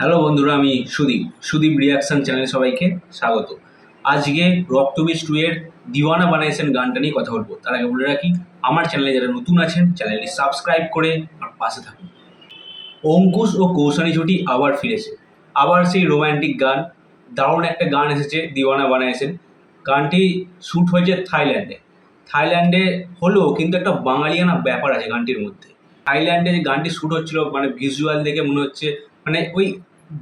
Hello বন্ধুরা, আমি Sudip Sudip reaction চ্যানেলে সবাইকে স্বাগত। আজকে রক্তবীজ টু এর দিওয়ানা বানাইছেন গানটা নিয়ে কথা বলব। তার আগে বলে রাখি, আমার চ্যানেলে যারা নতুন আছেন, চ্যানেলটি সাবস্ক্রাইব করে আমার পাশে থাকুন। অঙ্কুশ ও কৌশানী জুটি আবার ফিরেছে। আবার সেই রোম্যান্টিক গান, দারুণ একটা গান এসেছে, দিওয়ানা বানাইছেন। গানটি শ্যুট হয়েছে থাইল্যান্ডে থাইল্যান্ডে হলেও কিন্তু একটা বাঙালিয়ানা ব্যাপার আছে গানটির মধ্যে। থাইল্যান্ডে যে গানটি শ্যুট হচ্ছিল মানে ভিজুয়াল দেখে মনে হচ্ছে মানে ওই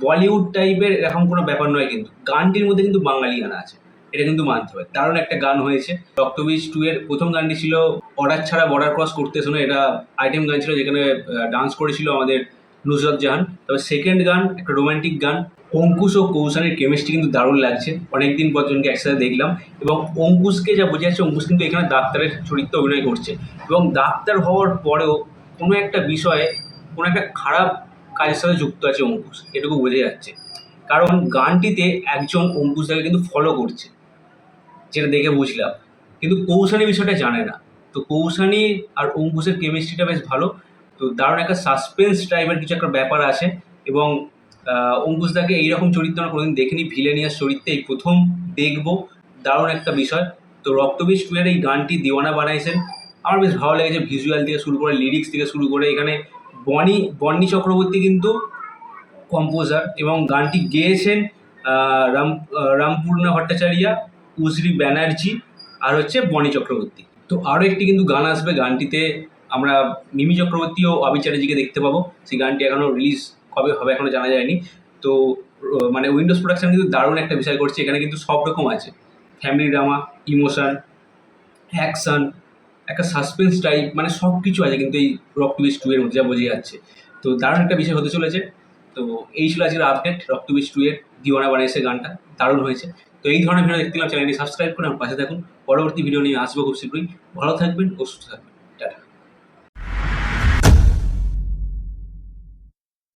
বলিউড টাইপের এরকম কোনো ব্যাপার নয় কিন্তু। গানটির মধ্যে কিন্তু বাঙালি গান আছে। এটা কিন্তু মানতে হবে। দারুণ একটা গান হয়েছে। রক্তবীজ টু এর প্রথম গানটি ছিল অর্ডার ছাড়া বর্ডার ক্রস করতে শোনো। এটা আইটেম গান ছিল যেখানে ডান্স করেছিল আমাদের নুসরত জাহান। তবে সেকেন্ড গান একটা রোমান্টিক গান। অঙ্কুশ ও কৌশানের কেমিস্ট্রি কিন্তু দারুণ লাগছে। অনেকদিন পর জনকে একসাথে দেখলাম। এবং অঙ্কুশকে যা বোঝা যাচ্ছে, অঙ্কুশ কিন্তু এখানে ডাক্তারের চরিত্রে অভিনয় করছে। এবং ডাক্তার হওয়ার পরেও কোনো একটা বিষয়ে কোনো একটা খারাপ কাজের সাথে যুক্ত আছে অঙ্কুশ এটুকু বোঝা যাচ্ছে। কারণ গানটিতে একজন অঙ্কুশ অঙ্কুশদাকে কিন্তু ফলো করছে যেটা দেখে বুঝলাম। কিন্তু কৌশানী বিষয়টা জানে না। তো কৌশানী আর অঙ্কুশের কেমিস্ট্রিটা বেশ ভালো। তো দারুণ একটা সাসপেন্স টাইপের কিছু একটা ব্যাপার আছে এবং আহ, অঙ্কুশদাকে এইরকম চরিত্র আমরা কোনোদিন দেখিনি। ভিলেনিয়াস চরিত্রে এই প্রথম দেখব। দারুণ একটা বিষয়। তো রক্তবীজ টুয়ের এই গানটি দিওয়ানা বানাইছেন। আমার বেশ ভালো লেগেছে ভিজুয়াল থেকে শুরু করে লিরিক্স থেকে শুরু করে। এখানে বনি বন্নি চক্রবর্তী কিন্তু কম্পোজার এবং গানটি গেয়েছেন রাম রামপূর্ণা ভট্টাচার্যা, উজরি ব্যানার্জি আর হচ্ছে বনি চক্রবর্তী। তো আরও একটি কিন্তু গান আসবে, গানটিতে আমরা মিমি চক্রবর্তী ও অবি চ্যাটার্জিকে দেখতে পাবো। সেই গানটি এখনও রিলিজ কবে হবে এখনও জানা যায়নি। তো মানে উইন্ডোজ প্রোডাকশান কিন্তু দারুণ একটা বিষয় করছে, এখানে কিন্তু সব রকম আছে। ফ্যামিলি ড্রামা ইমোশন অ্যাকশন একটা সাসপেন্স টাইপ মানে সব কিছু আছে কিন্তু এই রক টু এর মধ্যে যা বোঝা যাচ্ছে। তো দারুণ একটা বিষয় হতে চলেছে। তো এই ছিল আজকের আপডেট রক টু এর দিওয়ানা বানিয়েছে গানটা। দারুণ হয়েছে। তো এই ধরনের ভিডিও দেখতে গেলাম চ্যানেলটি সাবস্ক্রাইব করে আমার পাশে থাকুন। পরবর্তী ভিডিও নিয়ে আসব খুব শীঘ্রই। ভালো থাকবেন ও সুস্থ থাকবেন।